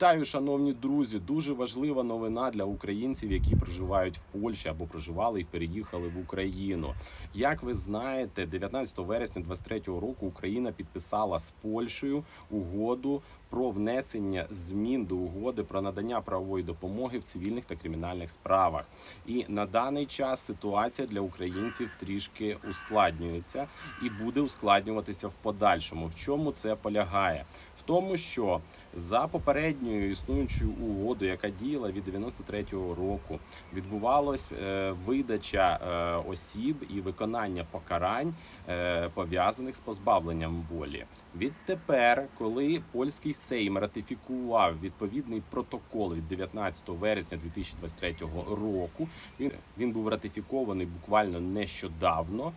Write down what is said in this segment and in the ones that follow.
Вітаю, шановні друзі! Дуже важлива новина для українців, які проживають в Польщі або проживали і переїхали в Україну. Як ви знаєте, 19 вересня 2023 року Україна підписала з Польщею угоду про внесення змін до угоди про надання правової допомоги в цивільних та кримінальних справах. І на даний час ситуація для українців трішки ускладнюється і буде ускладнюватися в подальшому. В чому це полягає? В тому, що за попередньою існуючою угодою, яка діяла від 93-го року, відбувалась е, видача е, осіб і виконання покарань е, пов'язаних з позбавленням волі. Відтепер, коли польський Сейм ратифікував відповідний протокол від 19 вересня 2023 року, він, він був ратифікований буквально нещодавно.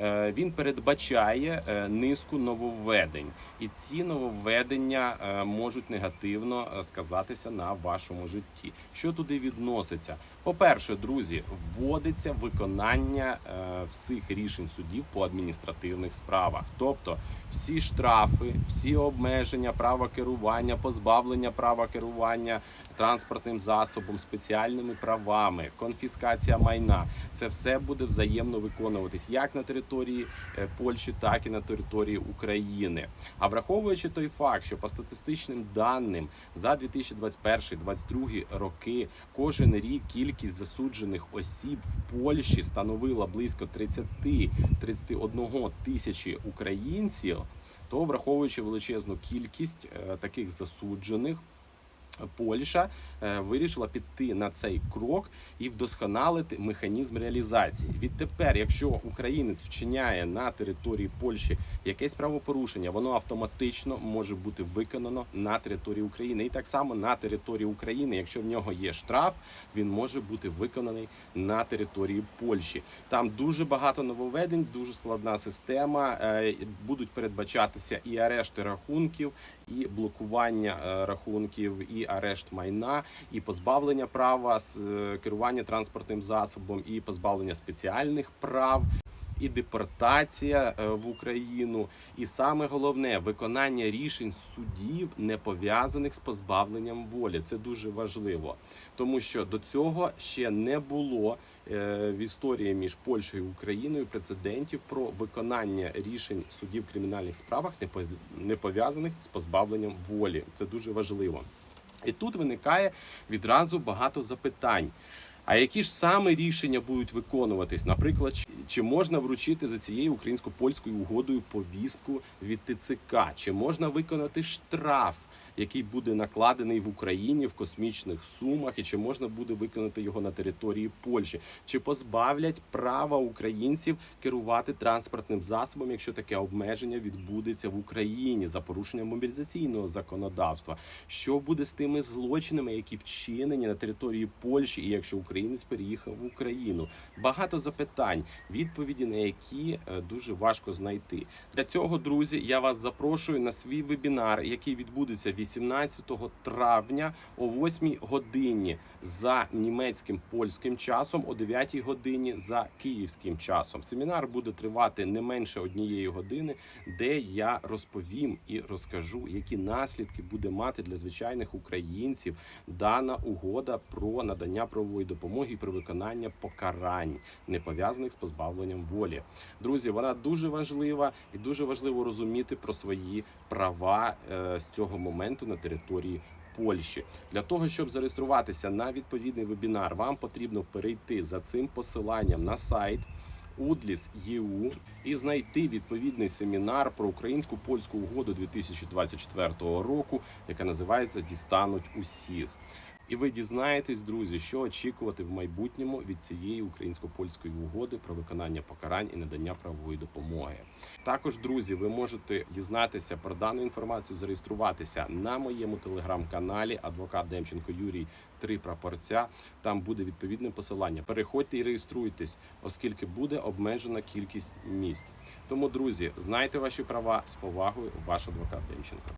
Е, Він передбачає е, низку нововведень, і ці нововведення е, можуть негативно сказатися на вашому житті. Що туди відноситься? По-перше, друзі, вводиться виконання всіх рішень судів по адміністративних справах, тобто всі штрафи, всі обмеження права керування, позбавлення права керування транспортним засобом, спеціальними правами, конфіскація майна. Це все буде взаємно виконуватись як на території е, Польщі, так і на території України. А враховуючи той факт, що по статистичним даним за 2021-2022 роки кожен рік кількість засуджених осіб в Польщі становила близько 30-31 тисячі українців, то враховуючи величезну кількість е, таких засуджених. Польща е, вирішила піти на цей крок і вдосконалити механізм реалізації. Відтепер, якщо українець вчиняє на території Польщі якесь правопорушення, воно автоматично може бути виконано на території України. І так само на території України, якщо в нього є штраф, він може бути виконаний на території Польщі. Там дуже багато нововведень, дуже складна система. Е, Будуть передбачатися і арешти рахунків, і блокування е, рахунків, і арешт майна, і позбавлення права з е, керування транспортним засобом, і позбавлення спеціальних прав. І депортація е, в Україну, і саме головне виконання рішень судів, не пов'язаних з позбавленням волі. Це дуже важливо, тому що до цього ще не було е, в історії між Польщею і Україною прецедентів про виконання рішень судів в кримінальних справах, не пов'язаних з позбавленням волі. Це дуже важливо. І тут виникає відразу багато запитань. А які ж саме рішення будуть виконуватись? Наприклад, чи- можна вручити за цією українсько-польською угодою повістку від ТЦК? Чи можна виконати штраф, який буде накладений в Україні в космічних сумах, і чи можна буде виконати його на території Польщі? Чи позбавлять права українців керувати транспортним засобом, якщо таке обмеження відбудеться в Україні за порушення мобілізаційного законодавства? Що буде з тими злочинами, які вчинені на території Польщі, і якщо українець переїхав в Україну? Багато запитань, відповіді на які е, дуже важко знайти. Для цього, друзі, я вас запрошую на свій вебінар, який відбудеться 18 травня о 8 годині за німецьким польським часом, о 9 годині за київським часом. Семінар буде тривати не менше однієї години, де я розповім і розкажу, які наслідки буде мати для звичайних українців дана угода про надання правової допомоги при виконанні покарань, не пов'язаних з позбавленням волі. Друзі, вона дуже важлива і дуже важливо розуміти про свої права е, з цього моменту на території. Польщі для того, щоб зареєструватися на відповідний вебінар, вам потрібно перейти за цим посиланням на сайт Udlis.eu і знайти відповідний семінар про українську польську угоду 2024 року, яка називається Дістануть усіх. І ви дізнаєтесь, друзі, що очікувати в майбутньому від цієї українсько-польської угоди про виконання покарань і надання правової допомоги. Також, друзі, ви можете дізнатися про дану інформацію, зареєструватися на моєму телеграм-каналі Адвокат Демченко Юрій Три прапорця. Там буде відповідне посилання. Переходьте і реєструйтесь, оскільки буде обмежена кількість місць. Тому, друзі, знайте ваші права з повагою, ваш адвокат Демченко.